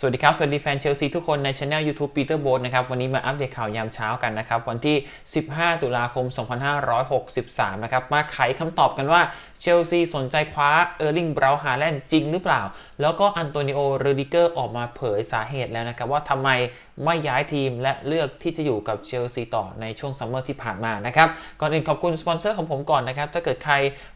สวัสดีครับ สวัสดีแฟนเชลซีทุกคนในช anel YouTube Peter b o นะครับ วันนี้มาอัปเดตข่าวยามเช้ากันนะครับ วันที่ 15 ตุลาคม 2563 นะครับ มาไขคำตอบกันว่าเชลซีสนใจคว้าเออร์ลิงบราฮาแลนด์จริงหรือเปล่า แล้วก็อันโตนิโอเรดิเกอร์ออกมาเผยสาเหตุแล้วนะครับ ว่าทำไมไม่ย้ายทีมและเลือกที่จะอยู่กับเชลซีต่อในช่วงซัมเมอร์ที่ผ่านมานะครับ ก่อนอื่นขอบคุณสปอนเซอร์ของผมก่อนนะครับ ถ้าเกิดใคร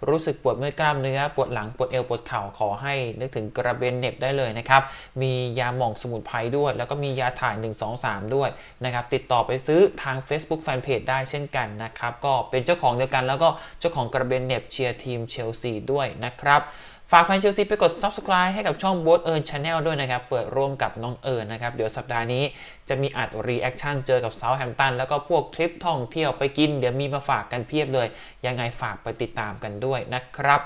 รู้สึกปวดเมื่อยกล้ามเนื้อปวดหลังปวดเอวปวดเข่าขอให้นึกถึงกระเบนเน็บได้เลยนะครับมียาหม่องสมุนไพรด้วย แล้วก็มียาถ่าย 1 2 3 ด้วยนะครับติดต่อไปซื้อทาง Facebook Fanpage ได้เช่นกันนะครับก็เป็นเจ้าของเดียวกัน แล้วก็เจ้าของกระเบนเน็บเชียร์ทีมเชลซีด้วยนะครับฝากแฟนเชลซีไปกด Subscribe ให้กับช่อง b o เอิร์นชาแนลด้วยนะครับ เปิดร่วมกับน้องเอิร์นนะครับ เดี๋ยวสัปดาห์นี้จะมีอัดรีแอคชั่นเจอกับเซาท์แฮมป์ตันแล้วก็พวกทริปท่องเที่ยวไปกิน เดี๋ยวมีมาฝากกันเพียบเลย ยังไงฝากไปติดตามกันด้วยนะครับ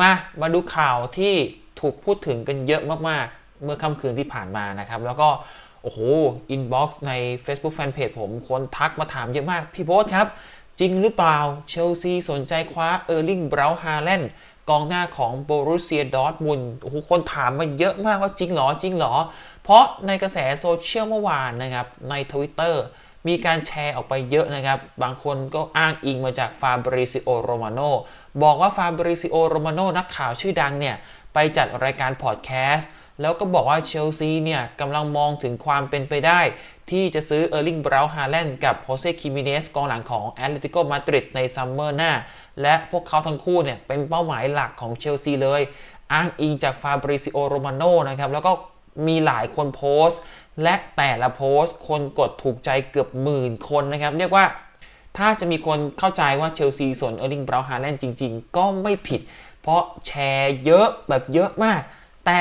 มามาดูข่าวที่ถูกพูดถึงกันเยอะมากๆ เมื่อค่ำคืนที่ผ่านมานะครับ แล้วก็โอ้โหอินบ็อกซ์ใน Facebook Fanpage ผมคนทักมาถามเยอะมาก พี่โบ๊ทครับ จริงหรือเปล่าเชลซีสนใจคว้าเออร์ลิงเบราฮาแลนด์กองหน้าของโบรุเซียดอร์ทมุนโอ้โหคนถามมาเยอะมากว่าจริงเหรอจริงเหรอ เพราะในกระแสโซเชียลเมื่อวานนะครับ ใน Twitter มีการแชร์ออกไปเยอะนะครับ บางคนก็อ้างอิงมาจากฟาบริซิโอโรมาโนบอกว่าฟาบริซิโอโรมาโนนักข่าวชื่อดังเนี่ย ไปจัดรายการพอดแคสต์ แล้วก็บอกว่าเชลซีเนี่ยกำลังมองถึงความเป็นไปได้ ที่จะซื้อเออร์ลิงบราวฮาแลนด์กับโฮเซคิมิเนสกองหลังของแอตเลติโกมาดริดในซัมเมอร์หน้า และพวกเขาทั้งคู่เนี่ยเป็นเป้าหมายหลักของเชลซีเลย อ้างอิงจากฟาบริซิโอโรมาโนนะครับแล้วก็มีหลายคนโพสต์ และแต่ละโพสต์คนกดถูกใจเกือบหมื่นคนนะครับ เรียกว่าถ้าจะมีคนเข้าใจว่าเชลซีสนเออร์ลิงบราวฮาแลนด์จริง ๆ ก็ไม่ผิด เพราะแชร์เยอะแบบเยอะมาก แต่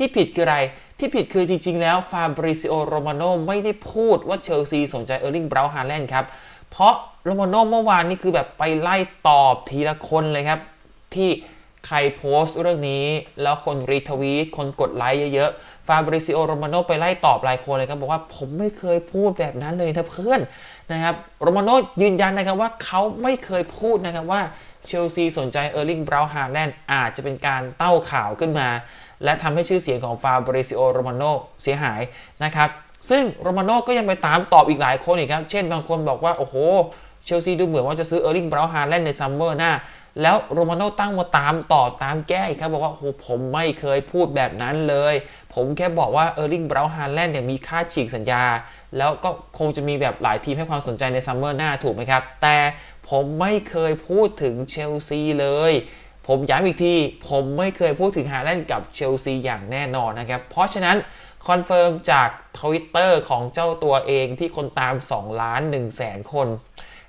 ที่ผิดคืออะไร ที่ผิดคือจริง ๆ แล้วฟาบริซิโอโรมาโนไม่ได้พูดว่าเชลซีสนใจเออร์ลิงบราวฮาแลนด์ครับ เพราะโรมาโนเมื่อวานนี่คือแบบไปไล่ตอบทีละคนเลยครับ ที่ใครโพสต์เรื่องนี้ แล้วคนรีทวีตคนกดไลค์เยอะๆ ฟาบริซิโอโรมาโนไปไล่ตอบหลายคนเลยครับ บอกว่าผมไม่เคยพูดแบบนั้นเลยนะเพื่อน นะครับโรมาโนยืนยันนะครับว่าเขาไม่เคยพูดนะครับว่าเชลซีสนใจเออร์ลิงบราวฮาแลนด์อาจจะเป็นการเต้าข่าวขึ้นมา และทำให้ชื่อเสียงของฟาบริซิโอโรมาโนเสียหายนะครับ ซึ่งโรมาโนก็ยังไปตามตอบอีกหลายคนอีกครับ เช่นบางคนบอกว่า โอ้โห เชลซีดูเหมือนว่าจะซื้อเออร์ลิงบราวฮาแลนด์ในซัมเมอร์หน้า แล้วโรมาโน่ตั้งมาตามต่อตามแก้อีกครับบอกว่าโอ้ผมไม่เคยพูดแบบนั้นเลย ผมแค่บอกว่าเออร์ลิงเบราฮาแลนด์เนี่ยมีค่าฉีกสัญญา แล้วก็คงจะมีแบบหลายทีมให้ความสนใจในซัมเมอร์หน้าถูกไหมครับ แต่ผมไม่เคยพูดถึงเชลซีเลย ผมย้ำอีกที ผมไม่เคยพูดถึงฮาแลนด์กับเชลซีอย่างแน่นอนนะครับ เพราะฉะนั้นคอนเฟิร์มจาก Twitter ของเจ้าตัวเองที่คนตาม 2 ล้าน1แสนคน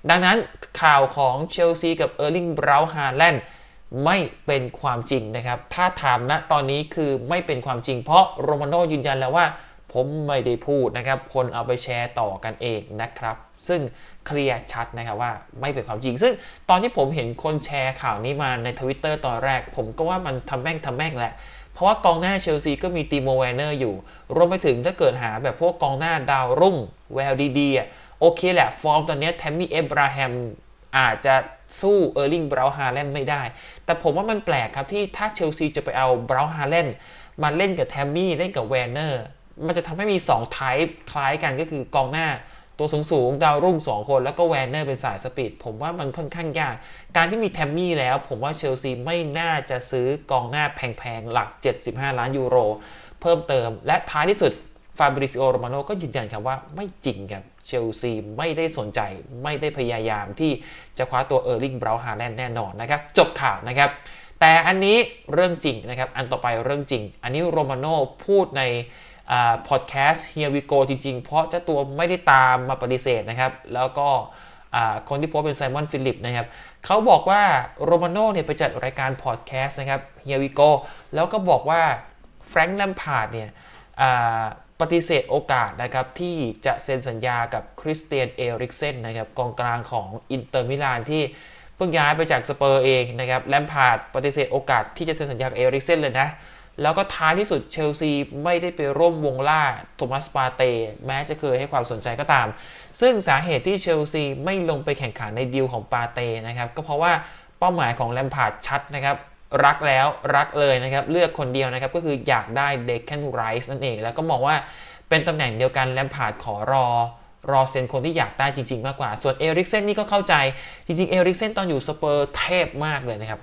ดังนั้นข่าวของเชลซีกับเออร์ลิงบราวฮาแลนด์ไม่เป็นความจริงนะครับ ถ้าถามณตอนนี้คือไม่เป็นความจริง เพราะโรมาโนยืนยันแล้วว่า ผมไม่ได้พูดนะครับ คนเอาไปแชร์ต่อกันเองนะครับ ซึ่งเคลียร์ชัดนะครับว่าไม่เป็นความจริง ซึ่งตอนที่ผมเห็นคนแชร์ข่าวนี้มาในทวิตเตอร์ตอนแรก ผมก็ว่ามันทำแม่งทำแม่งแหละเพราะว่ากองหน้าเชลซีก็มีตีโมแวนเนอร์อยู่ รวมไปถึงถ้าเกิดหาแบบพวกกองหน้าดาวรุ่งแววดีๆ โอเคแหละ ฟอร์มตอนนี้แทมมี่เอบราฮัมอาจจะสู้เออร์ลิงบราฮาแลนไม่ได้ แต่ผมว่ามันแปลกครับที่ถ้าเชลซีจะไปเอาบราฮาแลนมาเล่นกับแทมมี่เล่นกับแวนเนอร์มันจะทำให้มี2 type คล้ายกันก็คือกองหน้าตัวสูงสูงๆดาวรุ่ง 2 คน แล้วก็แวนเนอร์เป็นสายสปีดผมว่ามันค่อนข้างยาก การที่มีแทมมี่แล้ว ผมว่าเชลซีไม่น่าจะซื้อกองหน้าแพงๆ หลัก 75 ล้านยูโร เพิ่มเติมและท้ายที่สุด ฟาบริซิโอโรมาโนก็ยืนยันครับว่าไม่จริงครับเชลซีไม่ได้สนใจไม่ได้พยายามที่จะคว้าตัวเออร์ลิงบราฮาแลนแน่นอนนะครับ จบข่าวนะครับ แต่อันนี้เรื่องจริงนะครับ อันต่อไปเรื่องจริง อันนี้โรมาโนพูดในพอดแคสต์ Here We Go จริง ๆ เพราะเจ้าตัวไม่ได้ตามมาปฏิเสธนะครับ แล้วก็คนที่โพสเป็นไซมอนฟิลิปนะครับเขาบอกว่าโรมาโน่เนี่ยไปจัดรายการพอดแคสต์นะครับ Here We Go แล้วก็บอกว่าแฟรงค์แลมพาร์ดเนี่ย ปฏิเสธโอกาสนะครับที่จะเซ็นสัญญากับคริสเตียนเอริกเซนนะครับกองกลางของอินเตอร์มิลานที่เพิ่งย้ายไปจากสเปอร์เองนะครับแลมพาร์ดปฏิเสธโอกาสที่จะเซ็นสัญญากับเอริกเซนเลยนะ แล้วก็ท้ายที่สุดเชลซีไม่ได้ไปร่วมวงล่าโทมัสปาเต้แม้จะเคยให้ความสนใจก็ตาม ซึ่งสาเหตุที่เชลซีไม่ลงไปแข่งขันในดีลของปาเต้นะครับก็เพราะว่าเป้าหมายของแลมพาร์ดชัดนะครับ รักแล้วรักเลยนะครับ เลือกคนเดียวนะครับก็คืออยากได้เดค a n นไรส์นั่นเอง แล้วก็มองว่าเป็นตำแหน่งเดียวกันแลมพาร์ดขอรอรอเซ็นคนที่อยากได้จริง ๆ มากกว่า ส่วนเอริกเซนนี่ก็เข้าใจจริง ๆ เอริกเซนตอนอยู่สเปอร์เทพมากเลยนะครับ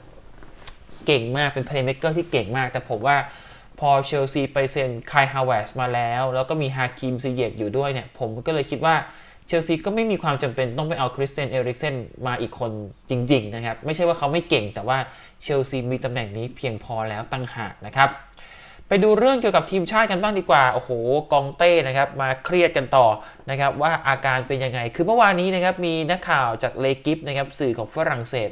เก่งมากเป็นเพลย์เม k เกอร์ที่เก่งมาก แต่ผมว่าพอเชลซีไปเซ็นคายฮาวเวสมาแล้ว แล้วก็มีฮาคิมซีเยกอยู่ด้วยเนี่ย ผมก็เลยคิดว่า เชลซีก็ไม่มีความจำเป็นต้องไปเอาคริสเตียนเอริกเซนมาอีกคนจริง ๆ นะครับ ไม่ใช่ว่าเขาไม่เก่งแต่ว่าเชลซีมีตำแหน่งนี้เพียงพอแล้วตั้งหากนะครับไปดูเรื่องเกี่ยวกับทีมชาติกันบ้างดีกว่า โอ้โห กองเต้นะครับ มาเครียดกันต่อนะครับว่าอาการเป็นยังไง คือเมื่อวานนี้นะครับมีนักข่าวจากเลกิฟนะครับสื่อของฝรั่งเศส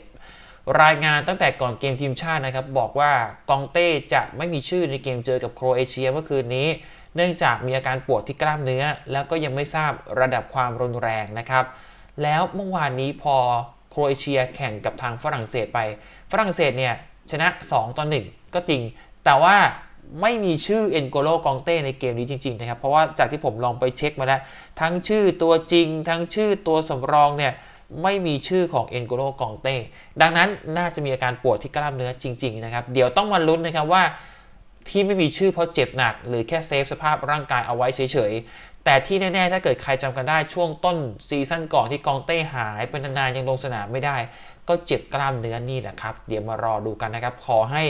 รายงานตั้งแต่ก่อนเกมทีมชาตินะครับ บอกว่ากองเต้จะไม่มีชื่อในเกมเจอกับโครเอเชียเมื่อคืนนี้ เนื่องจากมีอาการปวดที่กล้ามเนื้อ แล้วก็ยังไม่ทราบระดับความรุนแรงนะครับ แล้วเมื่อวานนี้พอโครเอเชียแข่งกับทางฝรั่งเศสไป ฝรั่งเศสเนี่ยชนะ 2 ต่อ 1 ก็จริง แต่ว่าไม่มีชื่อเอ็นโกโลกองเต้ในเกมนี้จริง ๆ นะครับ เพราะว่าจากที่ผมลองไปเช็คมาแล้ว ทั้งชื่อตัวจริง ทั้งชื่อตัวสำรองเนี่ยไม่มีชื่อของเอ็นโกโลกองเต้ ดังนั้นน่าจะมีอาการปวดที่กล้ามเนื้อจริง ๆ นะครับ เดี๋ยวต้องมาลุ้นนะครับว่า ที่ไม่มีชื่อเพราะเจ็บหนัก หรือแค่เซฟสภาพร่างกายเอาไว้เฉยๆ แต่ที่แน่ๆ ถ้าเกิดใครจำกันได้ช่วงต้นซีซั่นก่อนที่กองเต้หายเป็นนานๆยังลงสนามไม่ได้ ก็เจ็บกล้ามเนื้อนี่แหละครับ เดี๋ยวมารอดูกันนะครับ ขอให้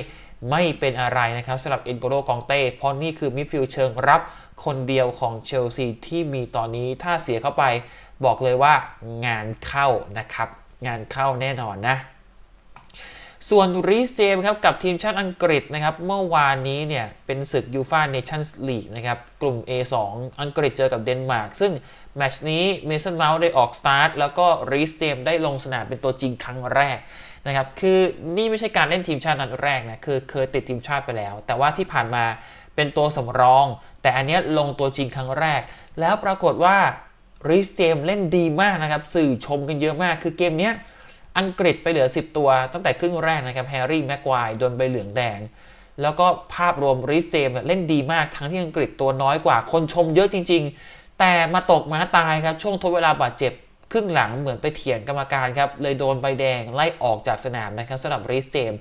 ไม่เป็นอะไรนะครับสำหรับเอ็นโกโลกองเต้เพราะนี่คือมิดฟิลด์เชิงรับคนเดียวของเชลซีที่มีตอนนี้ถ้าเสียเข้าไป บอกเลยว่างานเข้านะครับ งานเข้าแน่นอนนะ ส่วนรีสเจมครับกับทีมชาติอังกฤษนะครับเมื่อวานนี้เนี่ยเป็นศึกยูฟาเนชั่นส์ลีกนะครับกลุ่ม A2 อังกฤษเจอกับเดนมาร์กซึ่งแมตช์นี้เมสันเมาส์ได้ออกสตาร์ทแล้วก็รีสเจมได้ลงสนามเป็นตัวจริงครั้งแรกนะครับคือนี่ไม่ใช่การเล่นทีมชาตินัดแรกนะคือเคยติดทีมชาติไปแล้ว แต่ว่าที่ผ่านมาเป็นตัวสำรอง แต่อันนี้ลงตัวจริงครั้งแรก แล้วปรากฏว่ารีสเจมเล่นดีมากนะครับ สื่อชมกันเยอะมาก คือเกมเนี้ย อังกฤษไปเหลือ 10 ตัวตั้งแต่ครึ่งแรกนะครับแฮร์รี่แม็กควายโดนใบเหลืองแดง แล้วก็ภาพรวมริสเจมเล่นดีมากทั้งที่อังกฤษตัวน้อยกว่าคนชมเยอะจริง ๆ แต่มาตกม้าตายครับช่วงทดเวลาบาดเจ็บครึ่งหลังเหมือนไปเถียงกรรมการครับเลยโดนใบแดงไล่ออกจากสนามนะครับสำหรับริสเจม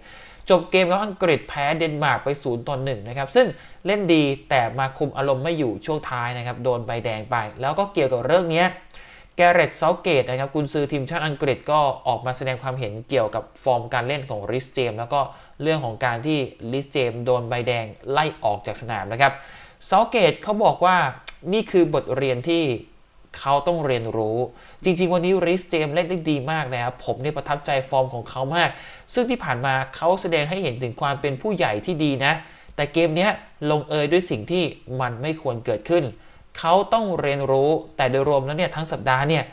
จบเกมแล้วอังกฤษแพ้เดนมาร์กไป0ต่อ1นะครับซึ่งเล่นดีแต่มาคุมอารมณ์ไม่อยู่ช่วงท้ายนะครับโดนใบแดงไป แล้วก็เกี่ยวกับเรื่องนี้ แกเรตเซาเกตนะครับกุนซือทีมชาติอังกฤษก็ออกมาแสดงความเห็นเกี่ยวกับฟอร์มการเล่นของริสเจม แล้วก็เรื่องของการที่ริสเจมโดนใบแดงไล่ออกจากสนามนะครับเซาเกตเขาบอกว่านี่คือบทเรียนที่เขาต้องเรียนรู้ จริง ๆ วันนี้ริสเจมเล่นได้ดีมากนะครับผมเนี่ยประทับใจฟอร์มของเขามาก ซึ่งที่ผ่านมาเขาแสดงให้เห็นถึงความเป็นผู้ใหญ่ที่ดีนะ แต่เกมนี้ลงเอยด้วยสิ่งที่มันไม่ควรเกิดขึ้น เขาต้องเรียนรู้แต่โดยรวมแล้วเนี่ยทั้งสัปดาห์เนี่ย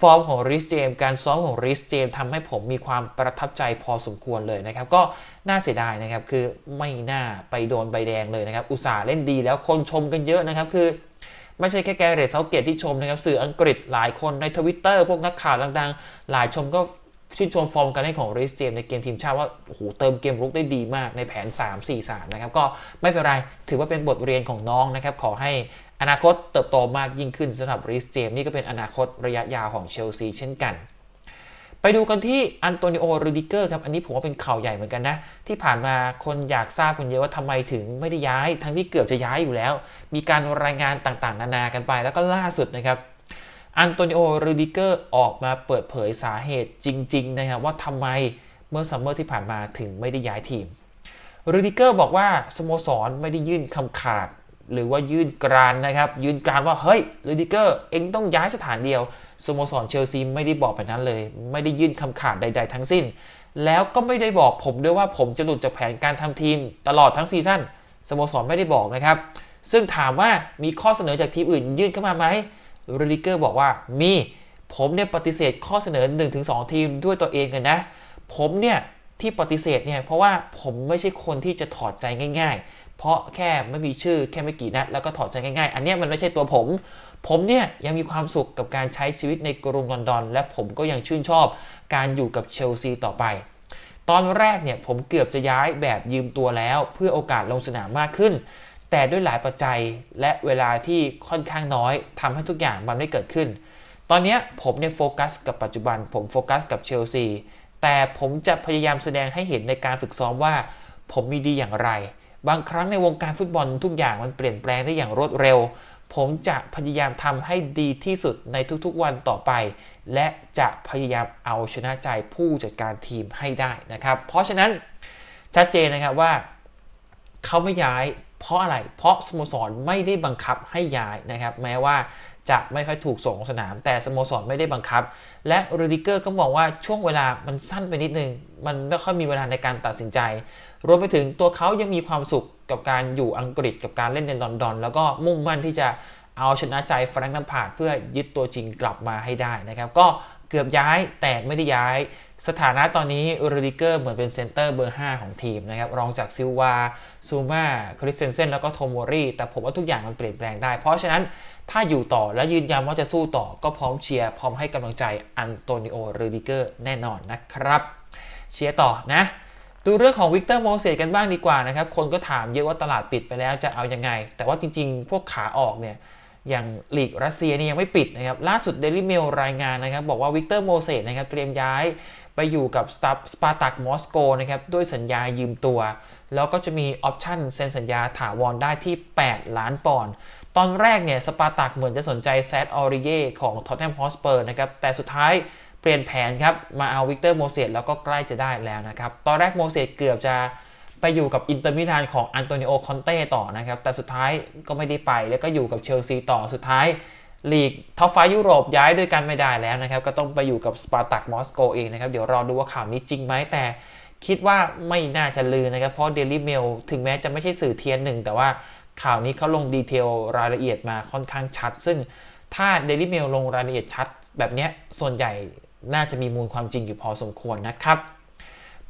ฟอร์มของริสเจมการซ้อมของริสเจมทำให้ผมมีความประทับใจพอสมควรเลยนะครับ ก็น่าเสียดายนะครับ คือไม่น่าไปโดนใบแดงเลยนะครับ อุตส่าห์เล่นดีแล้วคนชมกันเยอะนะครับ คือ ไม่ใช่แค่แกเรตเซาเกตที่ชมนะครับ สื่ออังกฤษหลายคนในทวิตเตอร์พวกนักข่าวดังๆ หลายชมก็ ชื่นชมฟอร์มการเล่นของริสเจมในเกมทีมชาติว่าโอ้โหเติมเกมรุกได้ดีมากในแผน 3-4-3 นะครับ ก็ไม่เป็นไร ถือว่าเป็นบทเรียนของน้องนะครับ ขอให้อนาคตเติบโตมากยิ่งขึ้นสำหรับริสเจมนี่ก็เป็นอนาคตระยะยาวของเชลซีเช่นกันไปดูกันที่อันโตนิโอ รูดิเกอร์ครับ อันนี้ผมว่าเป็นข่าวใหญ่เหมือนกันนะ ที่ผ่านมาคนอยากทราบกันเยอะว่าทำไมถึงไม่ได้ย้าย ทั้งที่เกือบจะย้ายอยู่แล้ว มีการรายงานต่างๆ นานากันไป แล้วก็ล่าสุดนะครับ อันโตนิโอรูดิเกอร์ออกมาเปิดเผยสาเหตุจริง ๆ นะครับว่าทำไมเมื่อซัมเมอร์ที่ผ่านมาถึงไม่ได้ย้ายทีมรูดิเกอร์บอกว่าสโมสรไม่ได้ยื่นคำขาด หรือว่ายื่นกรานนะครับ ยื่นกรานว่าเฮ้ยรูดิเกอร์เองต้องย้ายสถานเดียวสโมสรเชลซีไม่ได้บอกแบบนั้นเลย ไม่ได้ยื่นคำขาดใด ๆ ทั้งสิ้น แล้วก็ไม่ได้บอกผมด้วยว่าผมจะหลุดจากแผนการทำทีม ตลอดทั้งซีซั่นสโมสรไม่ได้บอกนะครับ ซึ่งถามว่ามีข้อเสนอจากทีมอื่นยื่นเข้ามาไหม รูดิเกอร์บอกว่ามีผมเนี่ยปฏิเสธข้อเสนอ 1-2 ทีมด้วยตัวเองกันนะ ผมเนี่ยที่ปฏิเสธเนี่ยเพราะว่าผมไม่ใช่คนที่จะถอดใจง่าย ๆ เพราะแค่ไม่มีชื่อแค่ไม่กี่นัดแล้วก็ถอดใจง่ายๆ อันนี้มันไม่ใช่ตัวผม ผมเนี่ยยังมีความสุขกับการใช้ชีวิตในกรุงลอนดอน และผมก็ยังชื่นชอบการอยู่กับเชลซีต่อไป ตอนแรกเนี่ยผมเกือบจะย้ายแบบยืมตัวแล้ว เพื่อโอกาสลงสนามมากขึ้น แต่ด้วยหลายปัจจัยและเวลาที่ค่อนข้างน้อยทำให้ทุกอย่างมันไม่เกิดขึ้น ตอนนี้ผมเนี่ยโฟกัสกับปัจจุบัน ผมโฟกัสกับเชลซี แต่ผมจะพยายามแสดงให้เห็นในการฝึกซ้อมว่า ผมมีดีอย่างไร บางครั้งในวงการฟุตบอลทุกอย่างมันเปลี่ยนแปลงได้อย่างรวดเร็ว ผมจะพยายามทำให้ดีที่สุดในทุกๆวันต่อไป และจะพยายามเอาชนะใจผู้จัดการทีมให้ได้นะครับ เพราะฉะนั้นชัดเจนนะครับว่าเขาไม่ย้าย เพราะอะไรเพราะสโมสรไม่ได้บังคับให้ย้ายนะครับ แม้ว่าจะไม่ค่อยถูกส่งสนาม แต่สโมสรไม่ได้บังคับ และโรดิเกอร์ก็มองว่าช่วงเวลามันสั้นไปนิดนึง มันไม่ค่อยมีเวลาในการตัดสินใจ รวมไปถึงตัวเขายังมีความสุขกับการอยู่อังกฤษกับการเล่นในลอนดอน แล้วก็มุ่งมั่นที่จะเอาชนะใจแฟรงค์นัมพาดเพื่อยึดตัวจริงกลับมาให้ได้นะครับ ก็ เกือบย้ายแต่ไม่ได้ย้าย สถานะตอนนี้โรดิเกอร์เหมือนเป็นเซนเตอร์เบอร์ 5 ของทีมนะครับ รองจากซิลวา ซูมาคริสเซนเซนแล้วก็โทโมรีแต่ผมว่าทุกอย่างมันเปลี่ยนแปลงได้ เพราะฉะนั้นถ้าอยู่ต่อและยืนยันว่าจะสู้ต่อก็พร้อมเชียร์พร้อมให้กำลังใจอันโตนิโอโรดิเกอร์แน่นอนนะครับ เชียร์ต่อนะดูเรื่องของวิกเตอร์โมเสสกันบ้างดีกว่านะครับ คนก็ถามเยอะว่าตลาดปิดไปแล้วจะเอายังไง แต่ว่าจริงๆ พวกขาออกเนี่ย อย่างลีกรัสเซียนี่ยังไม่ปิดนะครับ ล่าสุด Daily Mail รายงานนะครับ บอกว่าวิกเตอร์โมเสสนะครับเตรียมย้ายไปอยู่กับสปาร์ตักมอสโกนะครับ ด้วยสัญญายืมตัว แล้วก็จะมีออปชั่นเซ็นสัญญาถาวรได้ที่ 8 ล้านปอนด์ตอนแรกเนี่ยสปาร์ตักเหมือนจะสนใจแซดออริเย่ของท็อตแนมฮอสเปอร์นะครับ แต่สุดท้ายเปลี่ยนแผนครับ มาเอาวิกเตอร์โมเสสแล้วก็ใกล้จะได้แล้วนะครับ ตอนแรกโมเสสเกือบจะ ไปอยู่กับอินเตอร์มิลานของอันโตนิโอคอนเต้ต่อนะครับ แต่สุดท้ายก็ไม่ได้ไปแล้วก็อยู่กับเชลซีต่อสุดท้ายลีกท็อปไฟยุโรปย้ายด้วยกันไม่ได้แล้วนะครับ ก็ต้องไปอยู่กับสปาร์ตักมอสโกเองนะครับ เดี๋ยวรอดูว่าข่าวนี้จริงไหมแต่คิดว่าไม่น่าจะลือนะครับ เพราะ Daily Mail ถึงแม้จะไม่ใช่สื่อเทียนหนึ่ง แต่ว่าข่าวนี้เขาลงดีเทลรายละเอียดมาค่อนข้างชัด ซึ่งถ้า Daily Mail ลงรายละเอียดชัด แบบนี้ส่วนใหญ่น่าจะมีมูลความจริงอยู่พอสมควรนะครับ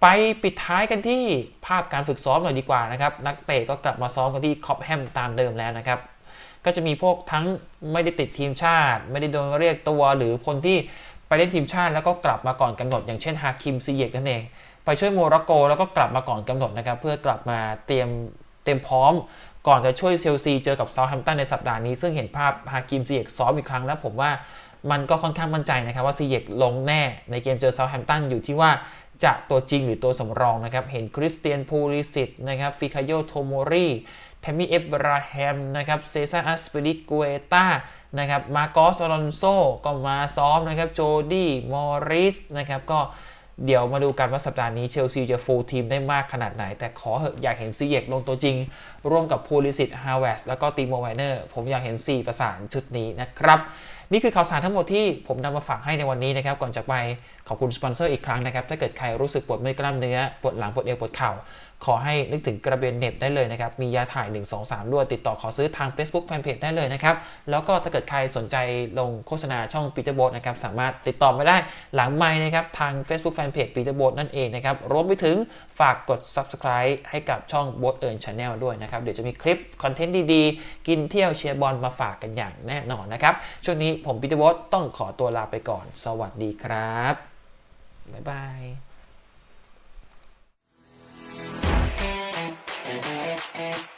ไปปิดท้ายกันที่ภาพการฝึกซ้อมหน่อยดีกว่านะครับ นักเตะก็กลับมาซ้อมกันที่คอปแฮมตามเดิมแล้วนะครับ ก็จะมีพวกทั้งไม่ได้ติดทีมชาติ ไม่ได้โดนเรียกตัว หรือคนที่ไปเล่นทีมชาติแล้วก็กลับมาก่อนกำหนด อย่างเช่นฮาคิมซีเยกนั่นเอง ไปช่วยโมร็อกโกแล้วก็กลับมาก่อนกำหนดนะครับ เพื่อกลับมาเตรียมเตรียมพร้อม ก่อนจะช่วยเชลซีเจอกับเซาท์แฮมป์ตันในสัปดาห์นี้ ซึ่งเห็นภาพฮาคิมซีเยกซ้อมอีกครั้งแล้วผมว่ามันก็ค่อนข้างมั่นใจนะครับว่าซีเยกลงแน่ในเกมเจอเซาท์แฮมป์ตันอยู่ที่ว่า จะตัวจริงหรือตัวสำรองนะครับ เห็นคริสเตียนพูลิสิตนะครับฟิคาโยโทโมรีเทมิเอบราแฮมนะครับเซซ่าอัสเปริกเวตานะครับมาโกสอลอนโซก็มาซ้อมนะครับโจดี้มอริสนะครับก็เดี๋ยวมาดูกันว่าสัปดาห์นี้เชลซีจะฟูลทีมได้มากขนาดไหน แต่ขอเหอะอยากเห็นซีเยกลงตัวจริง ร่วมกับพูลิสิตฮาวเวสแล้วก็ตีโมไวเนอร์ ผมอยากเห็น 4 ประสานชุดนี้นะครับ นี่คือข่าวสารทั้งหมดที่ผมนำมาฝากให้ในวันนี้นะครับ ก่อนจากไปขอบคุณสปอนเซอร์อีกครั้งนะครับ ถ้าเกิดใครรู้สึกปวดเมื่อยกล้ามเนื้อ ปวดหลัง ปวดเอว ปวดเข่า ขอให้นึกถึงกระเบนเน็บได้เลยนะครับ มียาถ่าย 1 2 3 ด้วย ติดต่อขอซื้อทาง Facebook Fanpage ได้เลยนะครับ แล้วก็ถ้าเกิดใครสนใจลงโฆษณาช่องปีเตอร์โบสนะครับ สามารถติดต่อมาได้หลังไมค์นะครับ ทาง Facebook Fanpage ปีเตอร์โบสนั่นเองนะครับ รวมไปถึงฝากกด Subscribe ให้กับช่องโบสเอิร์นชาแนลด้วยนะครับ เดี๋ยวจะมีคลิปคอนเทนต์ดีๆ กินเที่ยวเชียร์บอลมาฝากกันอย่างแน่นอนนะครับ ช่วงนี้ผมปีเตอร์วอตต้องขอตัวลาไปก่อน สวัสดีครับ บ๊ายบาย Thank you.